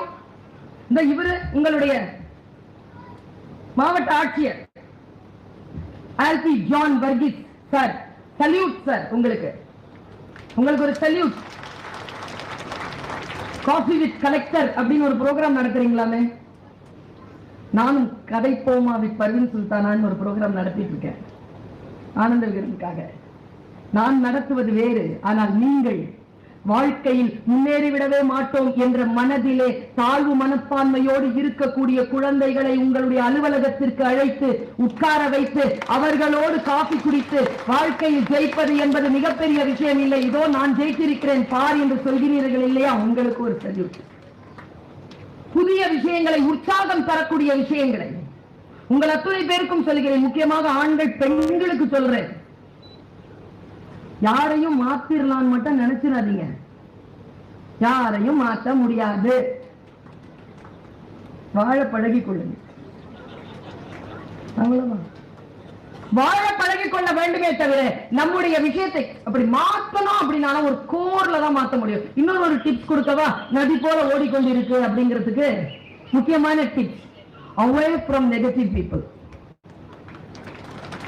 தெரியும் இந்த இவரு உங்களுடைய மாவட்ட ஆட்சியர். Alby John Varghese sir salute sir உங்களுக்கு. உங்களுக்கு ஒரு சல்யூட் காஃபி வித் கலெக்டர் அப்படின்னு ஒரு ப்ரோக்ராம் நடத்துறீங்களாமே? நானும் கதை போமா வித் பர்வீன் சுல்தானான்னு ஒரு ப்ரோக்ராம் நடத்திட்டு இருக்கேன். ஆனந்த விகடனுக்காக நான் நடத்துவது வேறு ஆனால் நீங்கள் வாழ்க்கையில் முன்னேறிவிடவே மாட்டோம் என்ற மனதிலே தாழ்வு மனப்பான்மையோடு இருக்கக்கூடிய குழந்தைகளை உங்களுடைய அலுவலகத்திற்கு அழைத்து உட்கார வைத்து அவர்களோடு காஃபி குடித்து வாழ்க்கையில் ஜெயிப்பது என்பது மிகப்பெரிய விஷயம் இல்லை. இதோ நான் ஜெயித்திருக்கிறேன் பார் என்று சொல்கிறீர்கள் இல்லையா? உங்களுக்கு ஒரு சரி புதிய விஷயங்களை உற்சாகம் தரக்கூடிய விஷயங்களை. உங்கள் அத்துணை பேருக்கும் சொல்கிறேன். முக்கியமாக ஆண்கள் பெண்களுக்கு சொல்றேன். யாரையும் மாத்திரலான்னு மட்டும் நினைச்சிடாதீங்க. யாரையும் மாற்ற முடியாது. வாழ பழகி கொள்ளுங்க. அவ்வளவுதான். வாழ பழகி கொள்ள வேண்டுமே தவிர நம்முடைய விஷயத்தை அப்படி மாத்தணும் அப்படின்னாலும் ஒரு கோர்ல தான் மாத்த முடியும். இன்னொரு ஒரு டிப்ஸ் கொடுக்கவா? நதி போல ஓடிக்கொண்டிருக்கு அப்படிங்கிறதுக்கு முக்கியமான tips away from negative people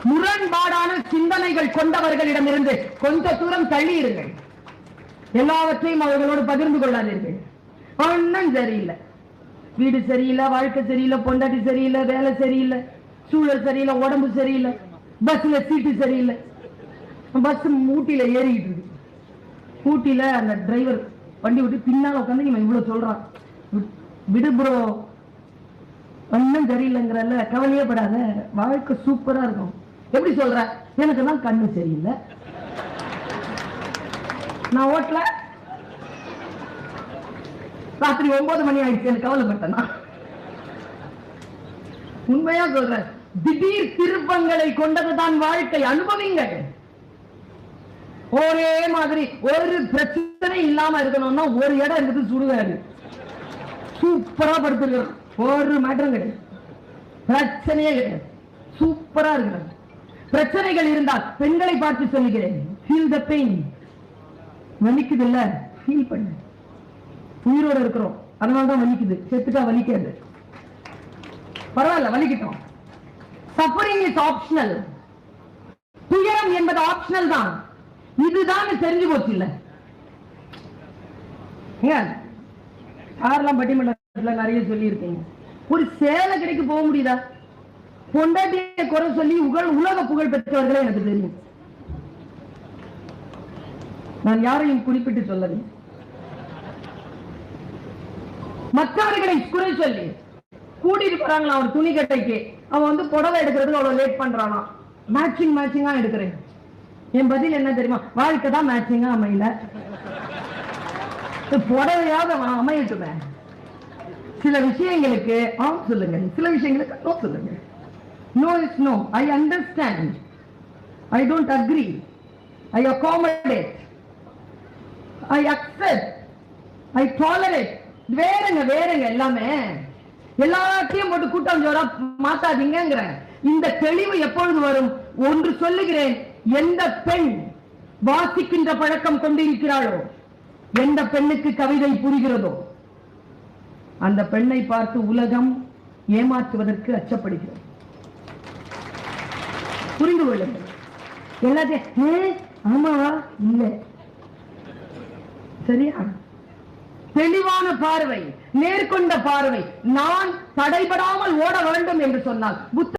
முரண்பாடான சிந்தனைகள் கொண்டவர்களிடமிருந்து கொஞ்ச தூரம் தள்ளி இருங்கள் எல்லாவற்றையும் அவர்களோடு பகிர்ந்து கொள்ளாதீர்கள். ஒன்னும் சரியில்லை. வீடு சரியில்லை வாழ்க்கை சரியில்லை பொண்டாட்டி சரியில்லை வேலை சரியில்லை சூழல் சரியில்லை உடம்பு சரியில்லை பஸ்ல சீட்டு சரியில்லை. பஸ் ஊட்டியில ஏறிக்கிட்டு இருக்கு. ஊட்டியில அந்த டிரைவர் வண்டி விட்டு பின்னால உட்காந்து இவன் இவ்வளவு சொல்றான். வி- விடு ப்ரோ ஒன்னும் சரியில்லைங்கிறல்ல கவலையே படாத. வாழ்க்கை சூப்பரா இருக்கும். எப்படி சொல்ற? எனக்கு தான் கண்ணு சரியில்லை. நான் ஓட்டல. ராத்திரி ஒன்பது மணி ஆயிடுச்சு எனக்கு கவலைப்பட்டேன் நான். உண்மையா சொல்றேன் திடீர் திருப்பங்களை கொண்டதுதான் வாழ்க்கை. அனுபவிங்கள் ஒரே மாதிரி ஒரு பிரச்சனை இல்லாம இருக்கணும்னா ஒரு இடம் இருக்குது சுடுகாடு. சூப்பரா படுத்துருக்கிறோம் ஒரு மேட்டரும் கிடையாது. பிரச்சனையே கிடையாது. சூப்பரா இருக்கிறாங்க பிரச்சனைகள் இருந்தால் பெண்களை பார்த்து சொல்லுகிறேன். ஃபீல் த பெயின் வலிக்குது இல்ல ஃபீல் பண்ணு. உயிரோட இருக்கிறோம். அதனால தான் வலிக்குது. செத்துட்டா வலிக்காது பரவாயில்ல வலிக்கட்டும். சஃபரிங் இஸ் ஆப்ஷனல் துயரம் என்பது ஆப்ஷனல் தான். இதுதான் தெரிஞ்சு போச்சு இல்ல. யாரெல்லாம் பட்டிமன்றத்தில் நிறைய சொல்லியிருக்கீங்க? ஒரு சேலை கடைக்கு போக முடியுதா? பொண்டாட்டியை குறை சொல்லி உகள் உலக புகழ் பெற்றவர்களே எனக்கு தெரியும். நான் யாரையும் குறிப்பிட்டு சொல்லவில்லை. மற்றவர்களை குறை சொல்லி கூட்டிட்டு போறாங்களா ஒரு துணி கட்டைக்கு அவன் வந்து புடவை எடுக்கிறதுக்கு அவ்வளவு லேட் பண்றானா. மேட்சிங் மேட்சிங்கா எடுக்கிறேன். என் பதில் என்ன தெரியுமா? வாழ்க்கை தான் மேட்சிங்கா அமையல. இந்த புடவையாவது அவன் அமையட்டுமே. சில விஷயங்களுக்கு ஆம் சொல்லுங்க சில விஷயங்களுக்கு நோ சொல்லுங்க no is no I understand I don't agree I accommodate I accept I tolerate வேறங்க வேறங்க எல்லாமே. எல்லாத்தையும் போட்டு கூட்டம் ஜோரா மாத்தாதீங்கிற இந்த தெளிவு எப்பொழுது வரும்? ஒன்று சொல்லுகிறேன். எந்த பெண் வாசிக்கின்ற பழக்கம் கொண்டிருக்கிறாளோ? எந்த பெண்ணுக்கு கவிதை புரிகிறதோ? அந்த பெண்ணை பார்த்து உலகம் ஏமாற்றுவதற்கு அச்சப்படுகிறது. புரிந்து கொள்ளுங்கள் எல்லாத்தையும் ஆமாவா இல்லை. சரியா? தெளிவான பார்வை நேர்கொண்ட பார்வை. நான் தடைபடாமல் ஓட வேண்டும் என்று சொன்னால் புத்த